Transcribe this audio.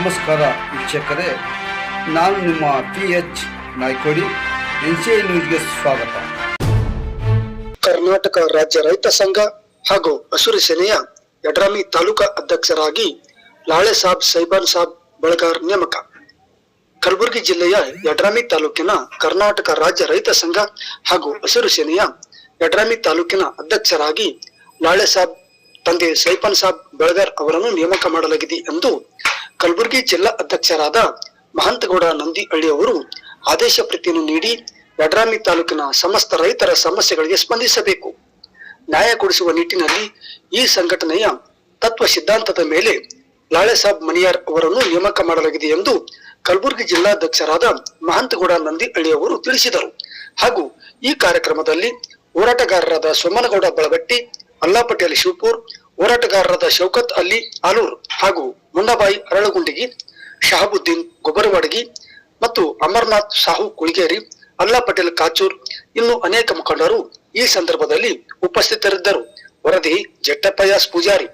ನಮಸ್ಕಾರ ವೀಕ್ಷಕರೇ, ನಾನು ನಿಮ್ಮ P H Naikodi, N C ನ್ಯೂಸ್ಗೆ ಸ್ವಾಗತ. ಕರ್ನಾಟಕ ರಾಜ್ಯ ರೈತ ಸಂಘ ಹಾಗೂ ಹಸುರು ಸೇನೆಯ ಯಡ್ರಾಮಿ ತಾಲೂಕಾ ಅಧ್ಯಕ್ಷರಾಗಿ ಲಾಳೆ ಸಾಬ್ ಸೈಬಾನ್ ಸಾಬ್ ಬಳಗಾರ್ ನೇಮಕ. ಕಲಬುರಗಿ ಜಿಲ್ಲೆಯ ಯಡ್ರಾಮಿ ತಾಲೂಕಿನ ಕರ್ನಾಟಕ ರಾಜ್ಯ ರೈತ ಸಂಘ ಹಾಗೂ ಹಸಿರು ಸೇನೆಯ ಯಡ್ರಾಮಿ ತಾಲೂಕಿನ ಅಧ್ಯಕ್ಷರಾಗಿ ಲಾಳೆ ಸಾಬ್ ತಂದೆ ಸೈಫನ್ ಸಾಬ್ ಬೆಳಗಾರ್ ಅವರನ್ನು ನೇಮಕ ಮಾಡಲಾಗಿದೆ ಎಂದು ಕಲಬುರಗಿ ಜಿಲ್ಲಾ ಅಧ್ಯಕ್ಷರಾದ ಮಹಂತಗೌಡ ನಂದಿಹಳ್ಳಿ ಅವರು ಆದೇಶ ಪ್ರತಿಯನ್ನು ನೀಡಿ ಯಡ್ರಾಮಿ ತಾಲೂಕಿನ ಸಮಸ್ತ ರೈತರ ಸಮಸ್ಯೆಗಳಿಗೆ ಸ್ಪಂದಿಸಬೇಕು. ನ್ಯಾಯ ಕೊಡಿಸುವ ನಿಟ್ಟಿನಲ್ಲಿ ಈ ಸಂಘಟನೆಯ ತತ್ವ ಸಿದ್ಧಾಂತದ ಮೇಲೆ ಲಾಳೆ ಸಾಬ್ ಮಣಿಯಾರ್ ಅವರನ್ನು ನೇಮಕ ಮಾಡಲಾಗಿದೆ ಎಂದು ಕಲಬುರಗಿ ಜಿಲ್ಲಾಧ್ಯಕ್ಷರಾದ ಮಹಂತಗೌಡ ನಂದಿಹಳ್ಳಿ ಅವರು ತಿಳಿಸಿದರು. ಹಾಗೂ ಈ ಕಾರ್ಯಕ್ರಮದಲ್ಲಿ ಹೋರಾಟಗಾರರಾದ ಸೋಮನಗೌಡ ಬಳಗಟ್ಟಿ ಅಲ್ಲಾ ಪಟೇಲ್ ಶಿವಪುರ್, ಹೋರಾಟಗಾರರಾದ ಶೌಕತ್ ಅಲಿ, ಆಲೂರ್ ಹಾಗೂ ಮುಂಡಾಬಾಯಿ ಅರಳಗುಂಡಿಗಿ, ಶಹಾಬುದ್ದೀನ್ ಗೊಬ್ಬರವಾಡಗಿ ಮತ್ತು ಅಮರ್ನಾಥ್ ಸಾಹು ಕುಳಿಗೇರಿ ಅಲ್ಲಾ ಪಟೇಲ್ ಕಾಚೂರ್ ಇನ್ನು ಅನೇಕ ಮುಖಂಡರು ಈ ಸಂದರ್ಭದಲ್ಲಿ ಉಪಸ್ಥಿತರಿದ್ದರು. ವರದಿ ಜಟ್ಟಪ್ಪಯ್ಯಾಸ್ ಪೂಜಾರಿ.